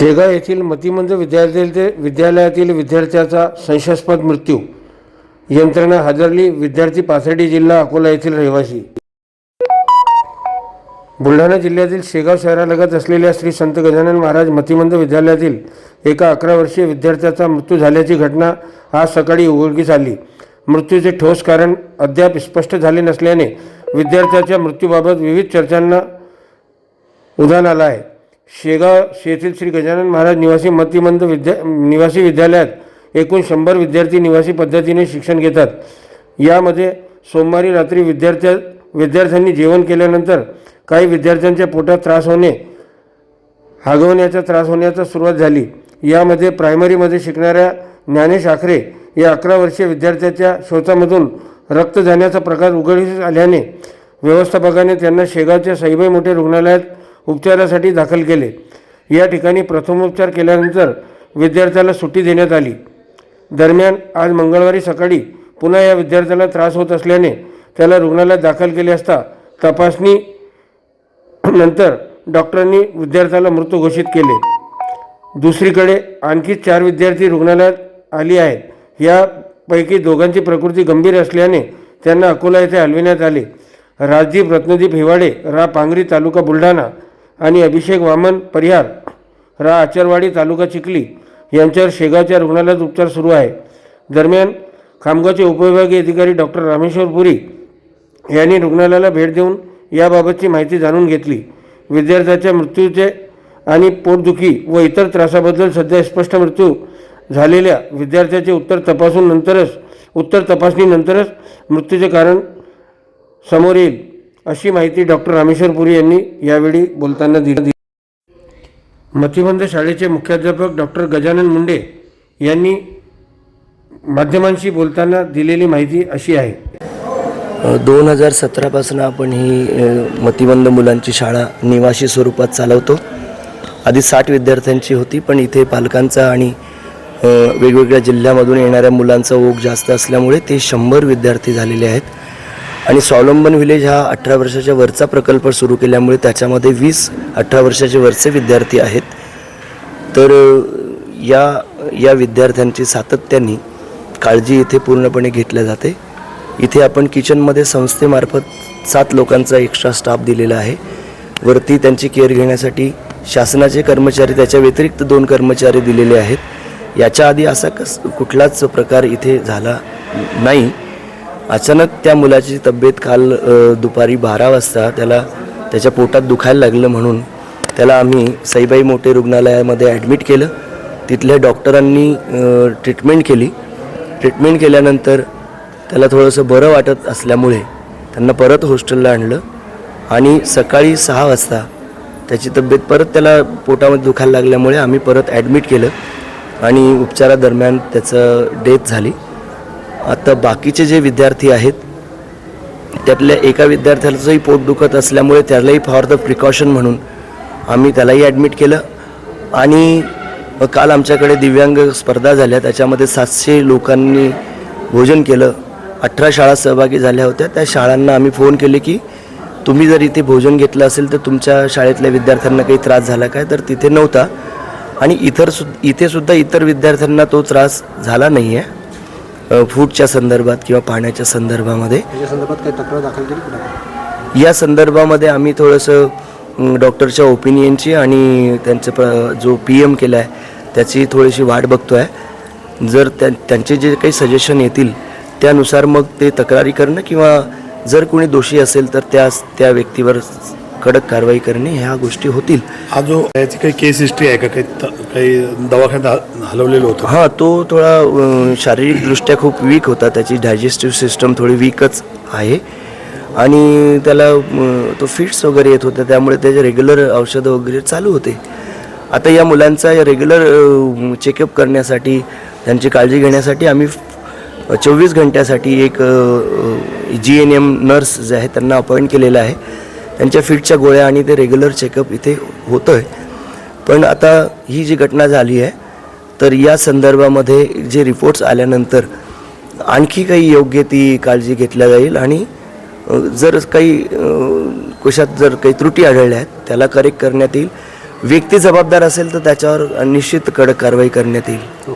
शेगाव येथील मतिमंद विद्यालयातील विद्यालयातील विद्यार्थ्याचा संशयास्पद मृत्यू. यंत्रणा हादरली विद्यार्थी पाथर्डी जिल्हा अकोला येथील रहिवासी. बुलढाणा जिल्ह्यातील शेगाव शहरालगत असलेल्या श्री संत गजानन महाराज मतिमंद विद्यालयातील एका अकरा वर्षीय विद्यार्थ्याचा मृत्यू झाल्याची घटना आज सकाळी उघडकीस आली. मृत्यूचे ठोस कारण अद्याप स्पष्ट झाले नसल्याने विद्यार्थ्याच्या मृत्यूबाबत विविध चर्चांना उधाण आलं आहे. शेगाव येथील श्री गजानन महाराज निवासी मतिमंद विद्या निवासी विद्यालयात एकूण शंभर विद्यार्थी निवासी पद्धतीने शिक्षण घेतात. यामध्ये सोमवारी रात्री विद्यार्थ्या विद्यार्थ्यांनी जेवण केल्यानंतर काही विद्यार्थ्यांच्या पोटात त्रास होणे हागवण्याचा त्रास होण्याचा सुरुवात झाली. यामध्ये प्रायमरीमध्ये शिकणाऱ्या ज्ञानेश आखरे या अकरा वर्षीय विद्यार्थ्याच्या शौचामधून रक्त जाण्याचा प्रकार उघडीस आल्याने व्यवस्थापकाने त्यांना शेगावच्या साईबाई मोठे रुग्णालयात उपचारासाठी दाखल केले. या ठिकाणी प्रथमोपचार केल्यानंतर विद्यार्थ्याला सुट्टी देण्यात आली. दरम्यान आज मंगळवारी सकाळी पुन्हा या विद्यार्थ्याला त्रास होत असल्याने त्याला रुग्णालयात दाखल केले असता तपासणी नंतर डॉक्टरांनी विद्यार्थ्याला मृत घोषित केले. दुसरीकडे आणखी चार विद्यार्थी रुग्णालयात आली आहेत. यापैकी दोघांची प्रकृती गंभीर असल्याने त्यांना अकोला येथे हलविण्यात आले. राजदीप रत्नदीप हिवाडे रा. पांगरी तालुका बुलढाणा आणि अभिषेक वामन परिहार रा. आचरवाडी तालुका चिखली यांच्यावर शेगावच्या रुग्णालयात उपचार सुरू आहे. दरम्यान खामगावचे उपविभागीय अधिकारी डॉक्टर रामेश्वर पुरी यांनी रुग्णालयाला भेट देऊन याबाबतची माहिती जाणून घेतली. विद्यार्थ्याच्या मृत्यूचे आणि पोटदुखी व इतर त्रासाबद्दल सध्या स्पष्ट मृत्यू झालेल्या विद्यार्थ्याचे उत्तर तपासून नंतरच उत्तर तपासणीनंतरच मृत्यूचे कारण समोर येईल. अशी माहिती डॉक्टर रामेश्वर पुरी यांनी यावेळी बोलताना दिली. मतिबंध शाळेचे मुख्याध्यापक डॉक्टर गजानन मुंडे यांनी माध्यमांशी बोलताना दिलेली माहिती अशी आहे. दोन हजार सतरापासून आपण ही मतिबंध मुलांची शाळा निवासी स्वरूपात चालवतो. आधी साठ विद्यार्थ्यांची होती पण इथे पालकांचा आणि वेगवेगळ्या जिल्ह्यामधून येणाऱ्या मुलांचा ओघ जास्त असल्यामुळे ते शंभर विद्यार्थी झालेले आहेत. आणि स्वावलंबन विलेज हा अठरा वर्षाच्या वरचा प्रकल्प सुरू केल्यामुळे त्याच्यामध्ये वीस अठरा वर्षाचे वरचे विद्यार्थी आहेत. तर या या विद्यार्थ्यांची सातत्याने काळजी इथे पूर्णपणे घेतल्या जाते. इथे आपण किचनमध्ये संस्थेमार्फत सात लोकांचा एक्स्ट्रा स्टाफ दिलेला आहे. वरती त्यांची केअर घेण्यासाठी शासनाचे कर्मचारी त्याच्या व्यतिरिक्त दोन कर्मचारी दिलेले आहेत. याच्या आधी असा कस कुठलाच प्रकार इथे झाला नाही. अचानक त्या मुलाची तब्येत काल दुपारी बारा वाजता त्याला त्याच्या पोटात दुखायला लागलं म्हणून त्याला आम्ही साईबाई मोठे रुग्णालयामध्ये ॲडमिट केलं. तिथल्या डॉक्टरांनी ट्रीटमेंट केली. ट्रीटमेंट केल्यानंतर त्याला थोडंसं बरं वाटत असल्यामुळे त्यांना परत हॉस्टेलला आणलं आणि सकाळी सहा वाजता त्याची तब्येत परत त्याला पोटामध्ये दुखायला लागल्यामुळे आम्ही परत ॲडमिट केलं आणि उपचारादरम्यान त्याचं डेथ झाली. आता बाकीचे जे विद्यार्थी आहेत त्यातल्या एका विद्यार्थ्याचंही पोट दुखत असल्यामुळे त्यालाही फॉर द प्रिकॉशन म्हणून आम्ही त्यालाही ॲडमिट केलं. आणि काल आमच्याकडे दिव्यांग स्पर्धा झाल्या त्याच्यामध्ये सातशे लोकांनी भोजन केलं. अठरा शाळा सहभागी झाल्या होत्या. त्या शाळांना आम्ही फोन केले की तुम्ही जर इथे भोजन घेतलं असेल तर तुमच्या शाळेतल्या विद्यार्थ्यांना काही त्रास झाला काय? तर तिथे नव्हता. आणि इतर सु इथेसुद्धा इतर विद्यार्थ्यांना तो त्रास झाला नाही आहे फूडच्या संदर्भात किंवा पाण्याच्या संदर्भामध्ये. त्याच्या संदर्भात काही तक्रार दाखल केली कुठे या संदर्भामध्ये आम्ही थोडंसं डॉक्टरच्या ओपिनियनची आणि त्यांचं प जो पी एम केला आहे त्याची थोडीशी वाट बघतो आहे जर त्या त्यांचे जे काही सजेशन येतील त्यानुसार मग ते तक्रारी करणं किंवा जर कोणी दोषी असेल तर त्या त्या व्यक्तीवर कडक कारवाई करणे ह्या गोष्टी होतील. हा जो याची काही केस हिस्ट्री आहे का? काही दवाखान्यात हलवलेलं होतं. हां तो थोडा शारीरिकदृष्ट्या खूप वीक होता. त्याची डायजेस्टिव्ह सिस्टम थोडी वीकच आहे. आणि त्याला तो फिट्स वगैरे येत होता. त्यामुळे त्याचे रेग्युलर औषधं वगैरे चालू होते. आता या मुलांचा रेग्युलर चेकअप करण्यासाठी त्यांची काळजी घेण्यासाठी आम्ही चोवीस घंट्यासाठी एक जी एन एम नर्स जे आहे त्यांना अपॉइंट केलेलं आहे. त्यांच्या फिटच्या गोळ्या आणि ते रेग्युलर चेकअप इथे होतं आहे पण आता ही जी घटना झाली आहे तर या संदर्भामध्ये जे रिपोर्ट्स आल्यानंतर आणखी काही योग्य ती काळजी घेतल्या जाईल आणि जर काही अ, कशात जर काही त्रुटी आढळल्या आहेत त्याला करेक्ट करण्यात येईल. व्यक्ती जबाबदार असेल तर त्याच्यावर निश्चित कडक कारवाई करण्यात येईल.